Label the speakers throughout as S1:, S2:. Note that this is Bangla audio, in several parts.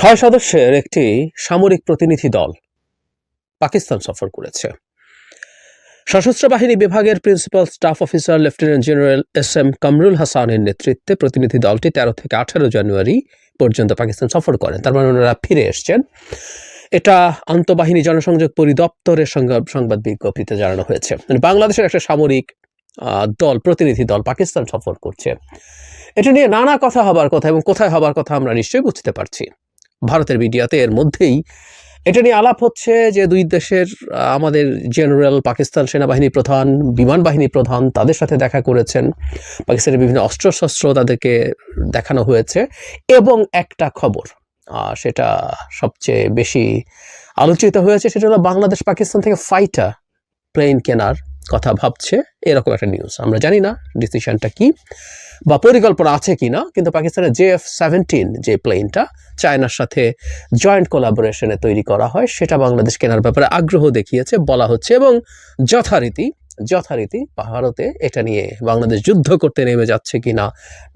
S1: ছয় সদস্যের একটি সামরিক প্রতিনিধি দল পাকিস্তান সফর করেছে। সশস্ত্র বাহিনী বিভাগের principal staff officer lieutenant general S M Kamrul হাসানের নেতৃত্বে প্রতিনিধি দলটি তেরো থেকে আঠারো জানুয়ারি পর্যন্ত পাকিস্তান সফর করেন তার মানে ওনারা ফিরে এসছেন। এটা আন্তঃবাহিনী জনসংযোগ পরিদপ্তরের সংবাদ বিজ্ঞপ্তিতে জানানো হয়েছে। মানে বাংলাদেশের একটা সামরিক দল, প্রতিনিধি দল পাকিস্তান সফর করছে। এটা নিয়ে নানা কথা হবার কথা এবং কোথায় হবার কথা আমরা নিশ্চয়ই বুঝতে পারছি। ভারতের মিডিয়াতে এর মধ্যেই। এটা নিয়ে আলাপ হচ্ছে যে দুই দেশের আমাদের জেনারেল পাকিস্তান সেনাবাহিনী প্রধান, বিমান বাহিনী প্রধান তাদের সাথে দেখা করেছেন। পাকিস্তানের বিভিন্ন অস্ত্রশস্ত্র তাদেরকে দেখানো হয়েছে এবং একটা খবর সেটা সবচেয়ে বেশি আলোচিত হয়েছে, সেটা হলো বাংলাদেশ পাকিস্তান থেকে ফাইটার প্লেন কেনার কথা ভাবছে, এরকম একটা নিউজ আমরা জানি না ডিসিশনটা কি বা পরিকল্পনা আছে কি না, কিন্তু পাকিস্তানের জে এফ সেভেন্টিন যে প্লেনটা চায়নার সাথে জয়েন্ট কোলাবোরেশনে তৈরি করা হয়, সেটা বাংলাদেশ কেনার ব্যাপারে আগ্রহ দেখিয়েছে, বলা হচ্ছে এবং যথারীতি যথারীতি ভারতে এটা নিয়ে বাংলাদেশ যুদ্ধ করতে নেমে যাচ্ছে কি না,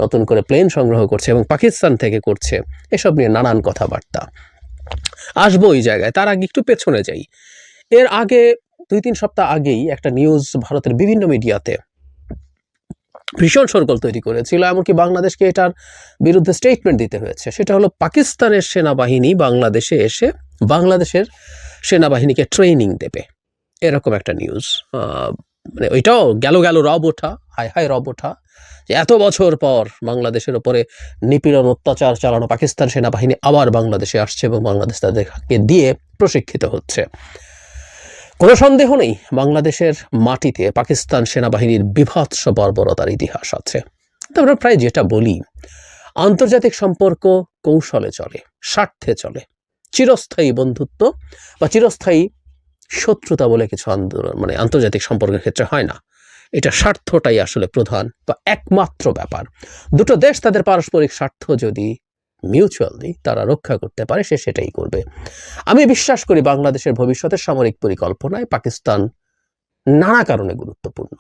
S1: নতুন করে প্লেন সংগ্রহ করছে এবং পাকিস্তান থেকে করছে, এসব নিয়ে নানান কথাবার্তা। আসব ওই জায়গায়, তার আগে একটু পেছনে যাই। এর আগে দুই তিন সপ্তাহ আগেই একটা নিউজ ভারতের বিভিন্ন মিডিয়াতে ভীষণ সরগোল তৈরি করেছিল, এমনকি বাংলাদেশকে এটার বিরুদ্ধে স্টেটমেন্ট দিতে হয়েছে। সেটা হলো পাকিস্তানের সেনাবাহিনী বাংলাদেশে এসে বাংলাদেশের সেনাবাহিনীকে ট্রেনিং দেবে। এরকম একটা নিউজ মানে ওইটাও গেল গেল রব ওঠা, হায় হাই রব ওঠা। যে এত বছর পর বাংলাদেশের ওপরে নিপীড়ন, অত্যাচার চালানো পাকিস্তান সেনাবাহিনী আবার বাংলাদেশে আসছে এবং বাংলাদেশ তাদেরকে দিয়ে প্রশিক্ষিত হচ্ছে। কোনো সন্দেহ নেই, বাংলাদেশের মাটিতে পাকিস্তান সেনাবাহিনীর বিভৎস বর্বরতার ইতিহাস আছে। তো আমরা প্রায় যেটা বলি, আন্তর্জাতিক সম্পর্ক কৌশলে চলে, স্বার্থে চলে, চিরস্থায়ী বন্ধুত্ব বা চিরস্থায়ী শত্রুতা বলে কিছু আন্দোলন মানে আন্তর্জাতিক সম্পর্কের ক্ষেত্রে হয় না। এটা স্বার্থটাই আসলে প্রধান বা একমাত্র ব্যাপার। দুটো দেশ তাদের পারস্পরিক স্বার্থ যদি মিউচুয়ালি তারা রক্ষা করতে পারে, সে সেটাই করবে। আমি বিশ্বাস করি বাংলাদেশের ভবিষ্যতের সামরিক পরিকল্পনায় পাকিস্তান নানা কারণে গুরুত্বপূর্ণ।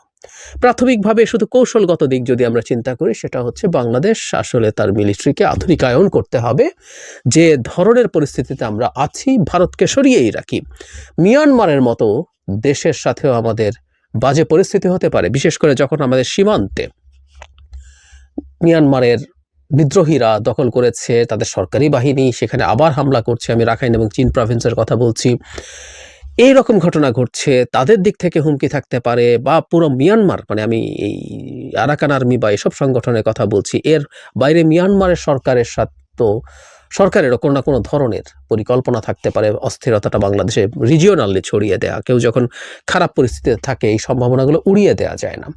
S1: প্রাথমিকভাবে শুধু কৌশলগত দিক যদি আমরা চিন্তা করি, সেটা হচ্ছে বাংলাদেশ আসলে তার মিলিটারিকে আধুনিকায়ন করতে হবে। যে ধরনের পরিস্থিতিতে আমরা আছি, ভারতকে সরিয়েই রাখি। মিয়ানমারের মতো দেশের সাথেও আমাদের বাজে পরিস্থিতি হতে পারে, বিশেষ করে যখন আমাদের সীমান্তে। মিয়ানমারের বিদ্রোহীরা দখল করেছে তাদের সরকারি বাহিনী, সেখানে আবার হামলা করছে, আমি রাখাইন এবং চীন প্রভিন্সের কথা বলছি। এই রকম ঘটনা ঘটছে, তাদের দিক থেকে হুমকি থাকতে পারে বা পুরো মিয়ানমার মানে আমি এই আরাকান আর্মি বা এসব সংগঠনের কথা বলছি, এর বাইরে মিয়ানমারের সরকারের সাথে তো সরকারেরও কোনো না কোনো ধরনের পরিকল্পনা থাকতে পারে, অস্থিরতাটা বাংলাদেশে রিজিওনালি ছড়িয়ে দেয়া, কেউ যখন খারাপ পরিস্থিতিতে থাকে, এই সম্ভাবনাগুলো উড়িয়ে দেওয়া যায় না।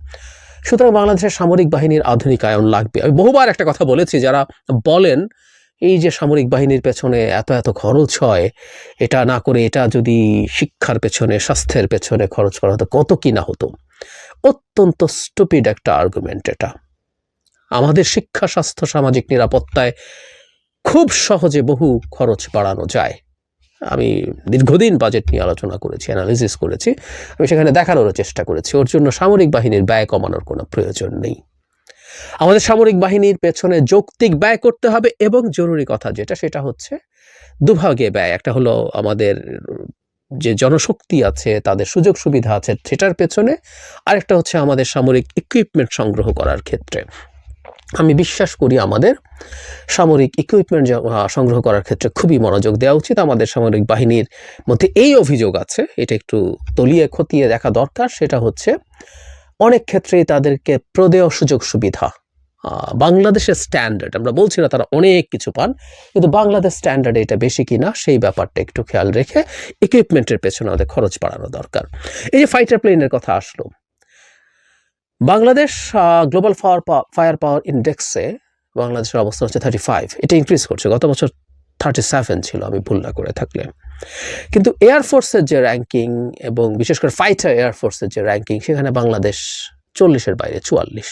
S1: সুতরাং বাংলাদেশের সামরিক বাহিনীর আধুনিকায়ন লাগবে। আমি বহুবার একটা কথা বলেছি, যারা বলেন, এই যে সামরিক বাহিনীর পেছনে এত এত খরচ হয়, এটা না করে এটা যদি শিক্ষার পেছনে, স্বাস্থ্যের পেছনে খরচ করা হতো, কত কি না হতো? অত্যন্ত স্টুপিড একটা আর্গুমেন্ট এটা। আমাদের শিক্ষা, স্বাস্থ্য, সামাজিক নিরাপত্তায় খুব সহজে বহু খরচ বাড়ানো যায়। আমি দীর্ঘদিন বাজেট নিয়ে আলোচনা করেছি অ্যানালিসিস করেছি, আমি সেখানে দেখানোর চেষ্টা করেছি। ওর জন্য সামরিক বাহিনীর ব্যয় কমানোর কোনো প্রয়োজন নেই। আমাদের সামরিক বাহিনীর পেছনে যৌক্তিক ব্যয় করতে হবে এবং জরুরি কথা যেটা, সেটা হচ্ছে দুভাগে ব্যয়। একটা হলো আমাদের যে জনশক্তি আছে, তাদের সুযোগ সুবিধা আছে, সেটার পেছনে। আরেকটা হচ্ছে আমাদের সামরিক ইকুইপমেন্ট সংগ্রহ করার ক্ষেত্রে। আমি বিশ্বাস করি আমাদের সামরিক ইকুইপমেন্ট সংগ্রহ করার ক্ষেত্রে খুবই মনোযোগ দেওয়া উচিত। আমাদের সামরিক বাহিনীর মধ্যে এই অভিযোগ আছে, এটা একটু তলিয়ে খতিয়ে দেখা দরকার, সেটা হচ্ছে অনেক ক্ষেত্রেই তাদেরকে প্রদেয় সুযোগ সুবিধা বাংলাদেশের স্ট্যান্ডার্ড আমরা বলছি না তারা অনেক কিছু পান, কিন্তু বাংলাদেশ স্ট্যান্ডার্ডে এটা বেশি কিনা, সেই ব্যাপারটা একটু খেয়াল রেখে ইকুইপমেন্টের পেছনে আমাদের খরচ বাড়ানো দরকার। এই যে ফাইটার প্লেনের কথা আসলো Bangladesh global fire fire power ইন্ডেক্সে বাংলাদেশের অবস্থান হচ্ছে থার্টি ফাইভ এটা ইনক্রিজ করছে। গত বছর থার্টি সেভেন ছিল, আমি ভুল না করে থাকলে। কিন্তু এয়ারফোর্সের যে র্যাঙ্কিং এবং বিশেষ করে ফাইটার এয়ারফোর্সের যে র্যাঙ্কিং সেখানে বাংলাদেশ চল্লিশের বাইরে, চুয়াল্লিশ।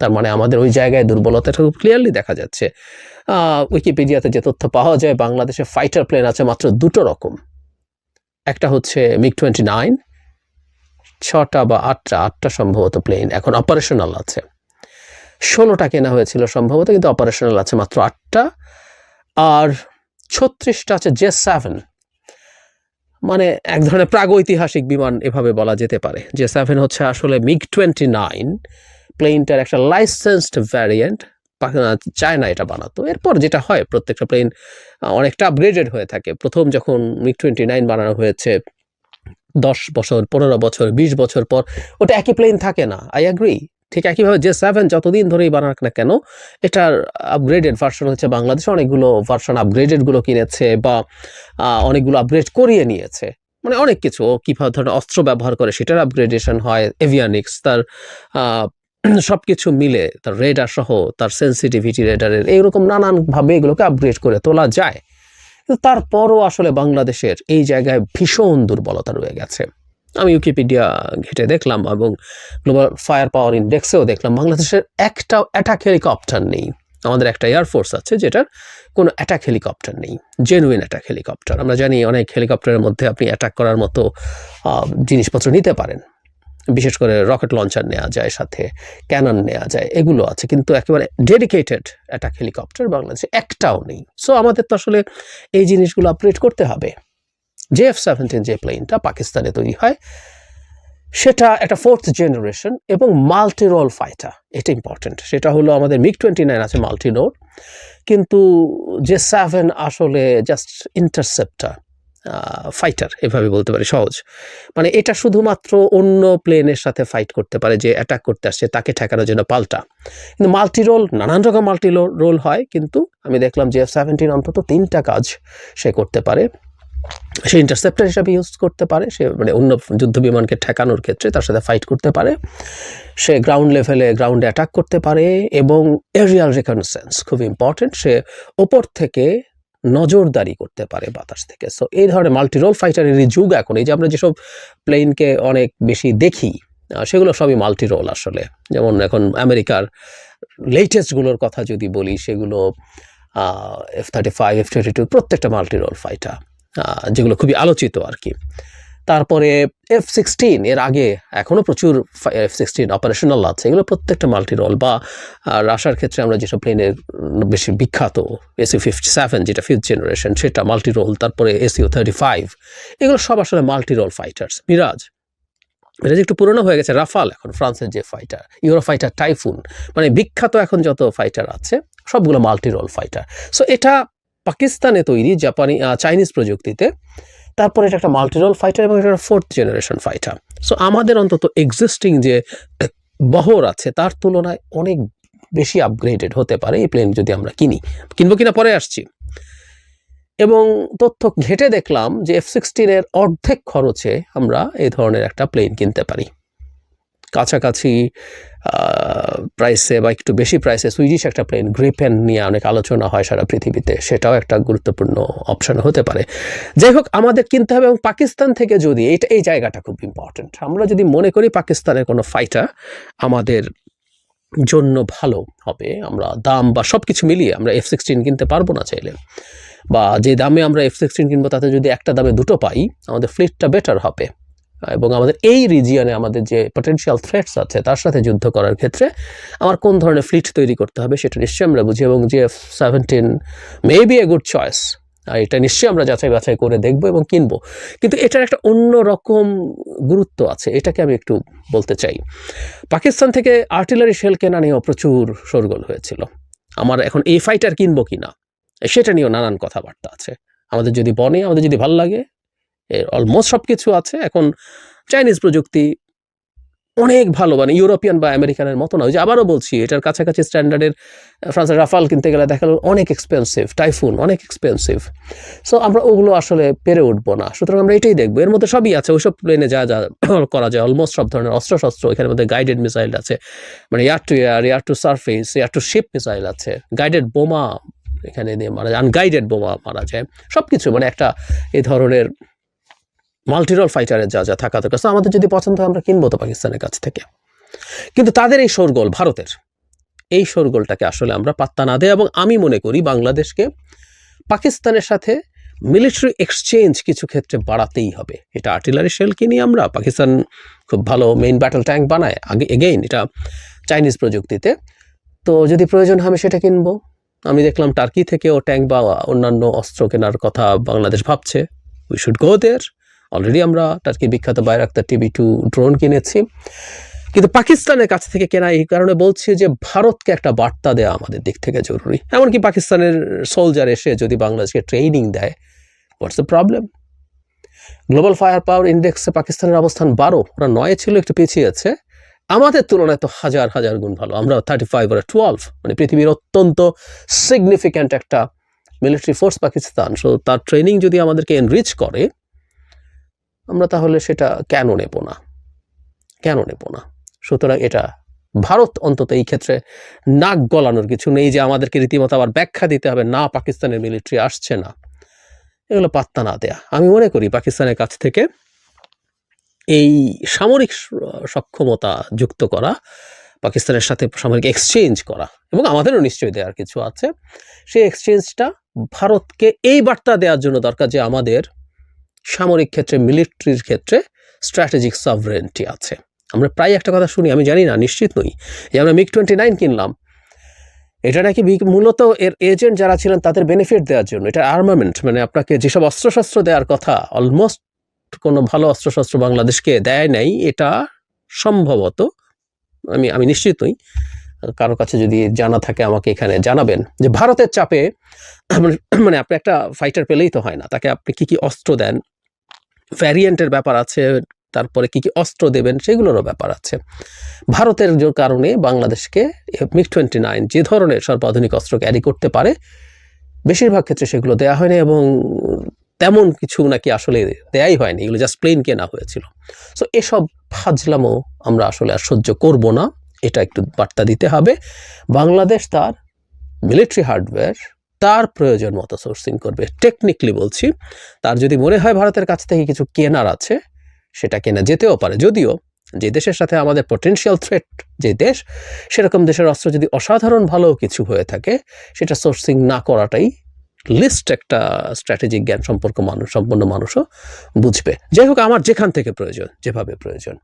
S1: তার মানে আমাদের ওই জায়গায় দুর্বলতাটা খুব ক্লিয়ারলি দেখা যাচ্ছে। উইকিপিডিয়াতে যে তথ্য পাওয়া যায়, বাংলাদেশে ফাইটার প্লেন আছে মাত্র দুটো রকম। একটা হচ্ছে মিগ টোয়েন্টি নাইন ছটা বা আটটা আটটা সম্ভবত প্লেন এখন অপারেশনাল আছে। ষোলোটা কেনা হয়েছিল সম্ভবত, কিন্তু অপারেশনাল আছে মাত্র আটটা। আর ছত্রিশটা আছে জে সেভেন মানে এক ধরনের প্রাগৈতিহাসিক বিমান এভাবে বলা যেতে পারে। জে সেভেন হচ্ছে আসলে মিগ টোয়েন্টি নাইন প্লেনটার একটা লাইসেন্সড ভ্যারিয়েন্ট চায়না এটা বানাতো। এরপর যেটা হয়, প্রত্যেকটা প্লেন অনেকটা আপগ্রেডেড হয়ে থাকে। প্রথম যখন মিগ টোয়েন্টি নাইন বানানো হয়েছে দশ বছর, পনেরো বছর, বিশ বছর পর ওটা একই প্লেন থাকে না। আই অ্যাগ্রি ঠিক একইভাবে যে সেভেন যতদিন ধরেই বানাক না কেন, এটার আপগ্রেডেড ভার্সন হচ্ছে বাংলাদেশে অনেকগুলো ভার্সন আপগ্রেডেডগুলো কিনেছে বা অনেকগুলো আপগ্রেড করিয়ে নিয়েছে। মানে অনেক কিছু। ও কীভাবে ধরনের অস্ত্র ব্যবহার করে সেটার আপগ্রেডেশন হয় এভিয়ানিক্স তার সব কিছু মিলে, তার রেডার সহ, তার সেন্সিটিভিটি রেডারের এইরকম নানানভাবে এগুলোকে আপগ্রেড করে তোলা যায়। তারপরও আসলে বাংলাদেশের এই জায়গায় ভীষণ দুর্বলতা রয়ে গেছে। আমি উইকিপিডিয়া ঘেটে দেখলাম এবং গ্লোবাল ফায়ার পাওয়ার ইন্ডেক্সেও দেখলাম বাংলাদেশের একটা অ্যাটাক হেলিকপ্টার নেই। আমাদের একটা এয়ারফোর্স আছে যেটার কোনো অ্যাটাক হেলিকপ্টার নেই জেনুইন অ্যাটাক হেলিকপ্টার আমরা জানি অনেক হেলিকপ্টারের মধ্যে আপনি অ্যাটাক করার মতো জিনিসপত্র নিতে পারেন। বিশেষ করে রকেট লঞ্চার নেওয়া যায়, সাথে ক্যানন নেওয়া যায়, এগুলো আছে। কিন্তু একেবারে ডেডিকেটেড অ্যাটাক হেলিকপ্টার বাংলাদেশে একটাও নেই। সো আমাদের তো আসলে এই জিনিসগুলো আপগ্রেড করতে হবে। জে এফ সেভেন্টিন যে প্লেনটা পাকিস্তানে তৈরি হয়, সেটা একটা ফোর্থ জেনারেশন এবং মাল্টি রোল ফাইটার এটা ইম্পর্টেন্ট সেটা হলো আমাদের মিগ টোয়েন্টি নাইন আছে মাল্টি রোল কিন্তু যে সেভেন আসলে জাস্ট ইন্টারসেপ্টার ফাইটার এভাবে বলতে পারি, সহজ। মানে এটা শুধুমাত্র অন্য প্লেনের সাথে ফাইট করতে পারে যে অ্যাটাক করতে আসছে, তাকে ঠেকানোর জন্য পাল্টা। কিন্তু মাল্টি রোল নানান রকম মাল্টি রোল হয়, কিন্তু আমি দেখলাম যে সেভেন্টিন অন্তত তিনটা কাজ সে করতে পারে। সে ইন্টারসেপ্টার হিসাবে ইউজ করতে পারে, সে মানে অন্য যুদ্ধ বিমানকে ঠেকানোর ক্ষেত্রে তার সাথে ফাইট করতে পারে। সে গ্রাউন্ড লেভেলে গ্রাউন্ডে অ্যাটাক করতে পারে এবং এরিয়াল রেকনসেন্স খুব ইম্পর্টেন্ট সে ওপর থেকে নজরদারি করতে পারে বাতাস থেকে। সো এই ধরনের মাল্টিরোল ফাইটারের যুগ এখন। এই যে আমরা যেসব প্লেনকে অনেক বেশি দেখি সেগুলো সবই মাল্টিরোল আসলে। যেমন এখন আমেরিকার লেটেস্টগুলোর কথা যদি বলি, সেগুলো F thirty five F thirty two প্রত্যেকটা মাল্টিরোল ফাইটার যেগুলো খুবই আলোচিত আর কি। তারপরে এফ সিক্সটিন এর আগে এখনও প্রচুর এফ সিক্সটিন অপারেশনাল আছে। এগুলো প্রত্যেকটা মাল্টিরোল বা রাশার ক্ষেত্রে আমরা যেসব প্লেনের বেশি বিখ্যাত এসি ফিফটি সেভেন যেটা ফিফথ জেনারেশন সেটা মাল্টি রোল তারপরে এসিও থার্টি ফাইভ এগুলো সব আসলে মাল্টিরোল ফাইটার্স মিরাজ, এটা যে একটু পুরনো হয়ে গেছে, রাফাল এখন, ফ্রান্সের যে ফাইটার ইউরো ফাইটার টাইফুন মানে বিখ্যাত এখন যত ফাইটার আছে, সবগুলো মাল্টিরোল ফাইটার সো এটা পাকিস্তানে তৈরি জাপানি চাইনিজ প্রযুক্তিতে। তারপরে এটা একটা মাল্টি রোল ফাইটার এবং এটা ফোর্থ জেনারেশন ফাইটার সো আমাদের অন্তত এক্সিস্টিং যে বহর আছে, তার তুলনায় অনেক বেশি আপগ্রেডেড হতে পারে এই প্লেন যদি আমরা কিনি। কিনবো কিনা পরে আসছি। এবং তথ্য ঘেটে দেখলাম যে এফ সিক্সটিনের অর্ধেক খরচে আমরা এই ধরনের একটা প্লেন কিনতে পারি। কাছাকাছি প্রাইসে বা একটু বেশি প্রাইসে সুইডিশ একটা প্লেন গ্রিপেন নিয়ে অনেক আলোচনা হয় সারা পৃথিবীতে। সেটাও একটা গুরুত্বপূর্ণ অপশন হতে পারে। যাই হোক, আমাদের কিনতে হবে এবং পাকিস্তান থেকে যদি এইটা এই জায়গাটা খুব ইম্পর্টেন্ট আমরা যদি মনে করি পাকিস্তানের কোনো ফাইটার আমাদের জন্য ভালো হবে, আমরা দাম বা সব কিছু মিলিয়ে আমরা এফ সিক্সটিন কিনতে পারব না চাইলে। বা যে দামে আমরা এফ সিক্সটিন কিনবো, তাতে যদি একটা দামে দুটো পাই, আমাদের ফ্লিটটা বেটার হবে। এবং আমাদের এই রিজিয়নে আমাদের যে পটেনশিয়াল থ্রেটস আছে, তার সাথে যুদ্ধ করার ক্ষেত্রে আমার কোন ধরনের ফ্লিট তৈরি করতে হবে সেটা নিশ্চয়ই আমরা বুঝি এবং যে seventeen may be a good choice আর এটা নিশ্চয়ই আমরা যাচাই বাছাই করে দেখব এবং কিনবো। কিন্তু এটার একটা অন্য রকম গুরুত্ব আছে, এটাকে আমি একটু বলতে চাই। পাকিস্তান থেকে আর্টিলারি শেল কেনা নিয়েও প্রচুর শোরগোল হয়েছিল। আমার এখন এই ফাইটার কিনবো কিনা, সেটা নিয়েও নানান কথাবার্তা আছে। আমাদের যদি বনে, আমাদের যদি ভালো লাগে এর অলমোস্ট সব কিছু আছে। এখন চাইনিজ প্রযুক্তি অনেক ভালো মানে ইউরোপিয়ান বা আমেরিকানের মতো না। ওই যে আবারও বলছি, এটার কাছাকাছি স্ট্যান্ডার্ডের ফ্রান্সের রাফাল কিনতে গেলে দেখা গেল অনেক এক্সপেন্সিভ টাইফুন অনেক এক্সপেন্সিভ সো আমরা ওগুলো আসলে পেরে উঠবো না। সুতরাং আমরা এটাই দেখব। এর মধ্যে সবই আছে। ওইসব প্লেনে যা যা করা যায় অলমোস্ট সব ধরনের অস্ত্রশস্ত্র। এখানের মধ্যে গাইডেড মিসাইল আছে। মানে air to air air to surface air to ship missile আছে। গাইডেড বোমা এখানে দিয়ে মারা যায় আনগাইডেড বোমা মারা যায়। সব কিছু মানে একটা এই ধরনের মাল্টিরল ফাইটারের যা যা থাকা দরকার। আমাদের যদি পছন্দ হয়, আমরা কিনবো তো পাকিস্তানের কাছ থেকে। কিন্তু তাদের এই শোরগোল ভারতের, এই শোরগোলটাকে আসলে আমরা পাত্তা না দেয় এবং আমি মনে করি বাংলাদেশকে পাকিস্তানের সাথে মিলিটারি এক্সচেঞ্জ কিছু ক্ষেত্রে বাড়াতেই হবে। এটা আর্টিলারি শেল কিনি আমরা, পাকিস্তান খুব ভালো মেইন ব্যাটল ট্যাঙ্ক বানায়। আগে এগেইন এটা চাইনিজ প্রযুক্তিতে। তো যদি প্রয়োজন হয়, আমি সেটা কিনবো। আমি দেখলাম টার্কি থেকেও ট্যাঙ্ক বা অন্যান্য অস্ত্র কেনার কথা বাংলাদেশ ভাবছে। We should go there already আমরা টার্কির বিখ্যাত বাইরাক্তার টিভি টু ড্রোন কিনেছি। কিন্তু পাকিস্তানের কাছ থেকে কেনা এই কারণে বলছি যে ভারতকে একটা বার্তা দেওয়া আমাদের দিক থেকে জরুরি। এমনকি পাকিস্তানের সোলজার এসে যদি বাংলাদেশকে ট্রেনিং দেয় what's the problem global fire power ইন্ডেক্সে পাকিস্তানের অবস্থান বারো, ওরা নয় ছিল, একটু পিছিয়ে আছে। আমাদের তুলনায় তো হাজার হাজার গুণ ভালো। আমরা থার্টি ফাইভ ওরা টুয়েলভ মানে পৃথিবীর অত্যন্ত সিগনিফিক্যান্ট একটা মিলিটারি ফোর্স পাকিস্তান। সো তার ট্রেনিং যদি আমাদেরকে এনরিচ করে আমরা তাহলে সেটা কেন নেব না? কেন নেব না? সুতরাং এটা ভারত অন্তত এই ক্ষেত্রে নাক গলানোর কিছু নেই যে আমাদেরকে রীতিমতো আবার ব্যাখ্যা দিতে হবে। না, পাকিস্তানের মিলিটারি আসছে না। এগুলো পাত্তা না দেয়া। আমি মনে করি পাকিস্তানের কাছ থেকে এই সামরিক সক্ষমতা যুক্ত করা, পাকিস্তানের সাথে সামরিক এক্সচেঞ্জ করা এবং আমাদেরও নিশ্চয়ই দেওয়ার কিছু আছে। সেই এক্সচেঞ্জটা ভারতকে এই বার্তা দেওয়ার জন্য দরকার যে আমাদের সামরিক ক্ষেত্রে মিলিটারির ক্ষেত্রে স্ট্র্যাটেজিক সভরেন্টি আছে। আমরা প্রায় একটা কথা শুনি, আমি জানি না, নিশ্চিত নই। যে আমরা মিগ টোয়েন্টি নাইন কিনলাম। এটা নাকি মূলত এর এজেন্ট যারা ছিলেন তাদের বেনিফিট দেওয়ার জন্য। এটা আর্মামেন্ট মানে আপনাকে যেসব অস্ত্রশস্ত্র দেওয়ার কথা অলমোস্ট কোনো ভালো অস্ত্রশস্ত্র বাংলাদেশকে দেয় নাই, এটা সম্ভবত, আমি আমি নিশ্চিত নই। কারও কাছে যদি জানা থাকে, আমাকে এখানে জানাবেন। যে ভারতের চাপে মানে আপনি একটা ফাইটার পেলেই তো হয় না। তাকে আপনি কি কি অস্ত্র দেন ভ্যারিয়েন্টের ব্যাপার আছে, তারপরে কি কি অস্ত্র দেবেন সেগুলোরও ব্যাপার আছে। ভারতের কারণে বাংলাদেশকে মিগ টোয়েন্টি নাইন যে ধরনের সর্বাধুনিক অস্ত্র ক্যারি করতে পারে, বেশিরভাগ ক্ষেত্রে সেগুলো দেওয়া হয়নি এবং তেমন কিছু নাকি আসলে দেয়াই হয়নি। এগুলো জাস্ট প্লেন কেনা হয়েছিল। সো এসব ফাজলামও আমরা আসলে আর সহ্য করব না। এটা একটু বার্তা দিতে হবে। বাংলাদেশ তার মিলিটারি হার্ডওয়্যার তার প্রয়োজন মতো সোর্সিং করবে। টেকনিক্যালি বলছি, তার যদি মনে হয় ভারতের কাছ থেকে কিছু কেনার আছে, সেটা কেনা যেতেও পারে। যদিও যে দেশের সাথে আমাদের পটেনশিয়াল থ্রেট যে দেশ, সেরকম দেশের অস্ত্র যদি অসাধারণ ভালো কিছু হয়ে থাকে, সেটা সোর্সিং না করাটাই লিস্ট একটা স্ট্র্যাটেজিক জ্ঞান সম্পর্ক মানুষ, সম্পন্ন মানুষও বুঝবে। যাই হোক, আমার যেখান থেকে প্রয়োজন, যেভাবে প্রয়োজন।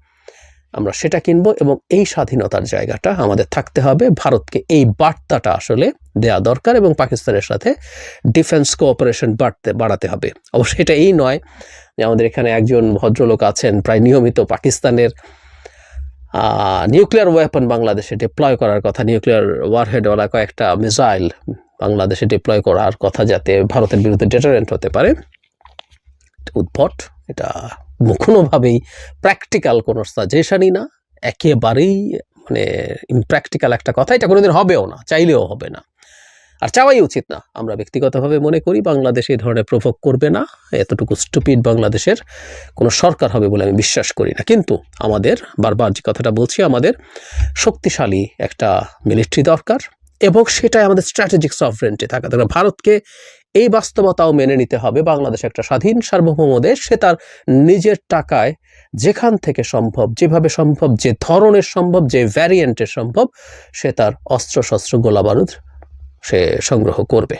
S1: আমরা সেটা কিনবো এবং এই স্বাধীনতার জায়গাটা আমাদের থাকতে হবে। ভারতকে এই বার্তাটা আসলে দেয়া দরকার এবং পাকিস্তানের সাথে ডিফেন্স কোঅপারেশন বাড়তে, বাড়াতে হবে। অবশ্য এটা এই নয় যে আমাদের এখানে একজন ভদ্রলোক আছেন, প্রায় নিয়মিত পাকিস্তানের নিউক্লিয়ার ওয়েপন বাংলাদেশে ডিপ্লয় করার কথা, নিউক্লিয়ার ওয়ারহেডওয়ালা কয়েকটা মিসাইল বাংলাদেশে ডিপ্লয় করার কথা যাতে ভারতের বিরুদ্ধে ডেটারেন্ট হতে পারে। উদ্ভট, এটা কোনোভাবেই প্র্যাকটিক্যাল কোনো সাজেশনই না। একেবারেই মানে ইমপ্র্যাকটিক্যাল একটা কথা। এটা কোনোদিন হবেও না, চাইলেও হবে না। আর চাওয়াই উচিত না। আমরা ব্যক্তিগতভাবে মনে করি বাংলাদেশ এই ধরনের প্রভোগ করবে না। এতটুকু স্টুপিড বাংলাদেশের কোনো সরকার হবে বলে আমি বিশ্বাস করি না। কিন্তু আমাদের, বারবার যে কথাটা বলছি, আমাদের শক্তিশালী একটা মিলিটারি দরকার এবং সেটাই আমাদের স্ট্র্যাটেজিক সফরেন্টি থাকা দরকার। ভারতকে এই বাস্তবতাও মেনে নিতে হবে। বাংলাদেশ একটা স্বাধীন, সার্বভৌম দেশ, সে তার নিজের টাকায় যেখান থেকে সম্ভব, যেভাবে সম্ভব, যে ধরনের সম্ভব, যে ভ্যারিয়েন্টের সম্ভব, সে তার অস্ত্রশস্ত্র গোলাবারুদ সে সংগ্রহ করবে।